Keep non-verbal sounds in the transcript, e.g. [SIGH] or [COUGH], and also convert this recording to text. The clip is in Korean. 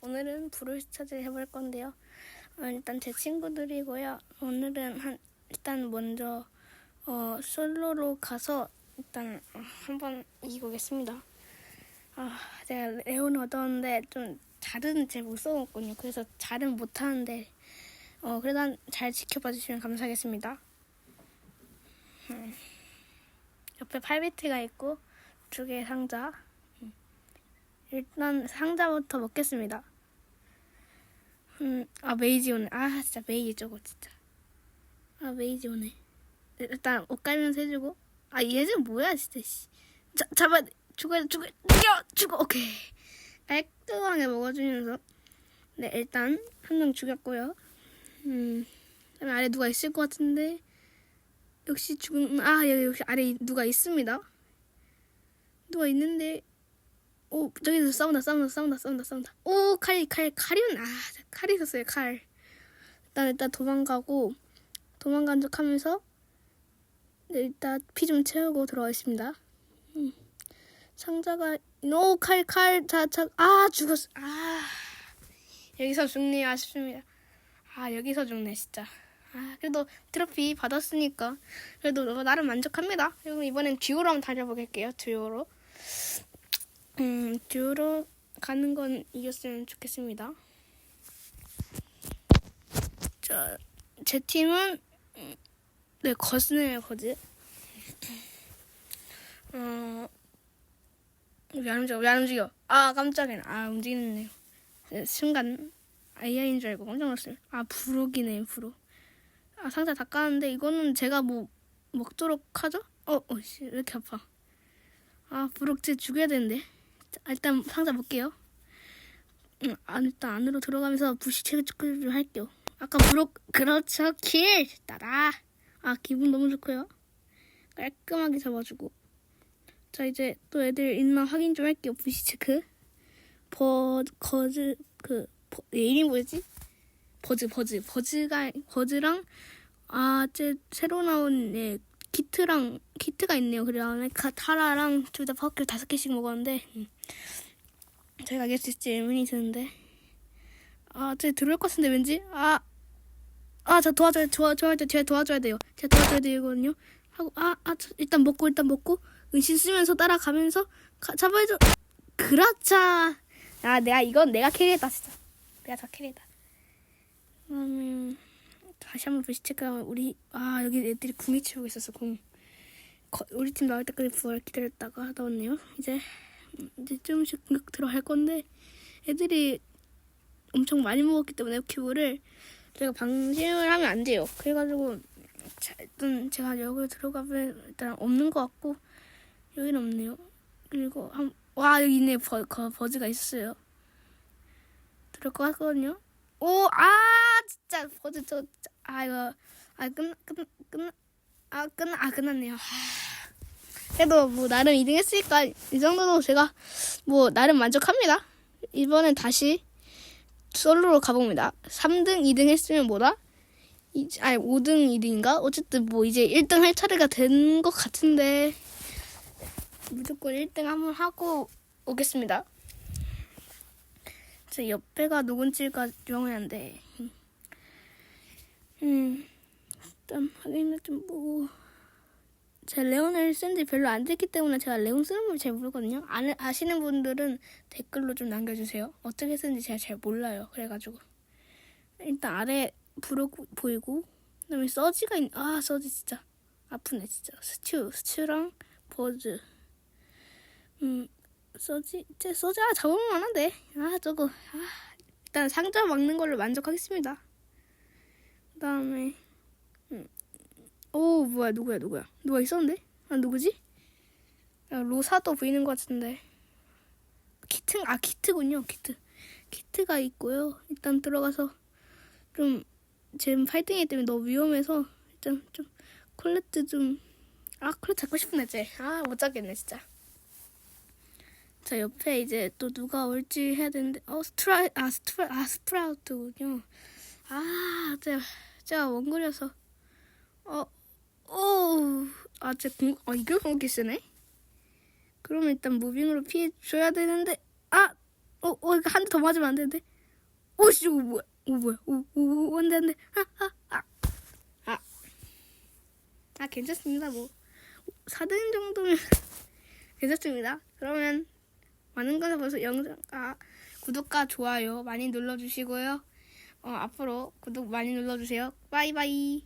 오늘은 브롤스타즈 해볼 건데요. 어, 일단 제 친구들이고요. 오늘은 한 일단 먼저 어, 솔로로 가서 일단 어, 한번 이기고겠습니다. 아, 제가 레온 얻었는데 좀 잘은 잘못 써먹군요. 그래서 잘은 못하는데 어, 그래도 잘 지켜봐 주시면 감사하겠습니다. 음. 옆에 8비트가 있고 두 개의 상자. 음. 일단 상자부터 먹겠습니다. 음, 아 메이지 오네. 아 진짜 메이지 저거 진짜. 아 메이지 오네. 일단 옷 갈면서 해주고. 아 얘는 뭐야 진짜. 씨. 자, 잡아 죽어 죽어 죽여 죽어 오케이. 깔끔하게 먹어주면서. 네 일단 한 명 죽였고요. 음. 아래 누가 있을 것 같은데. 역시 죽은 아 여기 역시 아래 누가 있습니다. 누가 있는데 오 저기서 싸운다 싸운다 싸운다 싸운다 싸운다. 오 칼이 칼 칼이었나? 아 칼이 있었어요 칼. 일단 일단 도망가고 도망간 척하면서 네, 일단 피 좀 채우고 들어가겠습니다. 음. 상자가 노칼칼 자자 아 죽었어. 아 여기서 죽네 아쉽습니다. 아 여기서 죽네 진짜. 아 그래도 트로피 받았으니까 그래도 나름 만족합니다. 그리고 이번엔 듀오로 한번 달려보겠게요 듀오로 음, 듀오로 가는 건 이겼으면 좋겠습니다. 자, 제 팀은 음, 네 거스네요 거즈. 어, 왜안 움직여? 왜 안 움직여? 아 깜짝이야. 아 움직이네요. 네, 순간 AI인 줄 알고 깜짝 놀랐어요. 아 부록이네 부록. 아 상자 다 까는데 이거는 제가 뭐 먹도록 하죠? 어, 어씨 왜 이렇게 아파? 아 부록 제 죽여야 되는데. 자, 일단 상자 볼게요. 응, 안, 일단 안으로 들어가면서 부시 체크 좀 할게요. 아까 부록 그렇죠 킬 따라. 아 기분 너무 좋고요. 깔끔하게 잡아주고. 자 이제 또 애들 있나 확인 좀 할게요. 부시 체크. 버 거즈 그 버, 얘 이름 뭐였지? 버즈 버즈 버즈가 버즈랑 아제 새로 나온 예, 키트랑 키트가 있네요. 그리고 안에 타라랑 둘 다 파워킬 다섯 개씩 먹었는데 음. 제가 이길 수 있을지 의문이 드는데 아, 제 들어올 것 같은데 왠지 아, 아, 저 도와줘야 도와 도와줘야 제가 도와줘야 돼요. 제가 도와줘야 되거든요. 하고 아, 아, 저, 일단 먹고 일단 먹고 은신 쓰면서 따라가면서 가, 잡아야죠. 그렇죠. 아, 내가 이건 내가 캐리했다 진짜. 내가 다 캐리했다. 음. 다시 한번 불시 체크하면 우리 아 여기 애들이 궁이 치우고 있었어 궁. 거, 우리 팀 나올 때까지 부활 기다렸다가 나왔네요. 이제 음, 이제 조금씩 공격 들어갈 건데 애들이 엄청 많이 먹었기 때문에 큐브를 제가 방심을 하면 안 돼요. 그래가지고 자, 일단 제가 여기 들어가면 일단 없는 것 같고 여기는 없네요. 그리고 한 와 여기 있네. 버, 거, 버즈가 있었어요. 들어올 것 같거든요. 오, 아, 진짜, 버즈, 저, 저, 아, 이거, 아, 끝, 끝, 끝, 아, 끝, 아, 끝났네요. 하, 그래도 뭐, 나름 2등 했으니까, 이 정도도 제가, 뭐, 나름 만족합니다. 이번엔 다시, 솔로로 가봅니다. 3등, 2등 했으면 뭐다? 이, 아니, 5등, 2등인가? 어쨌든 뭐, 이제 1등 할 차례가 된 것 같은데, 무조건 1등 한번 하고 오겠습니다. 제 옆에가 누군지가 유명한데 음 일단 확인을 좀 보고. 제 레온을 쓴 지 별로 안 됐기 때문에 제가 레온 쓰는 걸 잘 모르거든요. 아, 아시는 분들은 댓글로 좀 남겨주세요. 어떻게 쓰는지 제가 잘 몰라요. 그래가지고. 일단 아래 브로 보이고 그 다음에 서지가 있... 아 서지 진짜. 아프네 진짜. 스튜 스튜랑 버즈. 음 써지 제 써지 아 잡으면 안 한데 아 저거. 아, 일단 상자 막는 걸로 만족하겠습니다. 그 다음에 음. 오 뭐야 누구야 누구야? 누가 있었는데? 아 누구지? 아, 로사도 보이는 것 같은데. 키트 아 키트군요 키트. 키트가 있고요. 일단 들어가서 좀 지금 파이팅이기 때문에 너무 위험해서 일단 좀 콜레트 좀아 콜레트 잡고 싶은데 쟤아못 잡겠네 진짜. 자 옆에 이제 또 누가 올지 해야 되는데 어 스트라 아 스트라 아 스프라우트군요. 아 제가 제가 원거리여서 어 오 아 제 공 아 이걸 공기 쓰네. 그러면 일단 무빙으로 피해 줘야 되는데 아 어, 어, 이거 한 대 더 맞으면 안 되는데. 오씨, 오, 뭐야. 오, 뭐야. 오, 오, 오, 안 돼, 안 돼. 아, 아, 아. 아. 아, 괜찮습니다. 뭐. 4등 정도면 [LAUGHS] 괜찮습니다. 그러면 많은 것을 벌써 영상, 아, 구독과 좋아요 많이 눌러주시고요. 어, 앞으로 구독 많이 눌러주세요. 바이바이.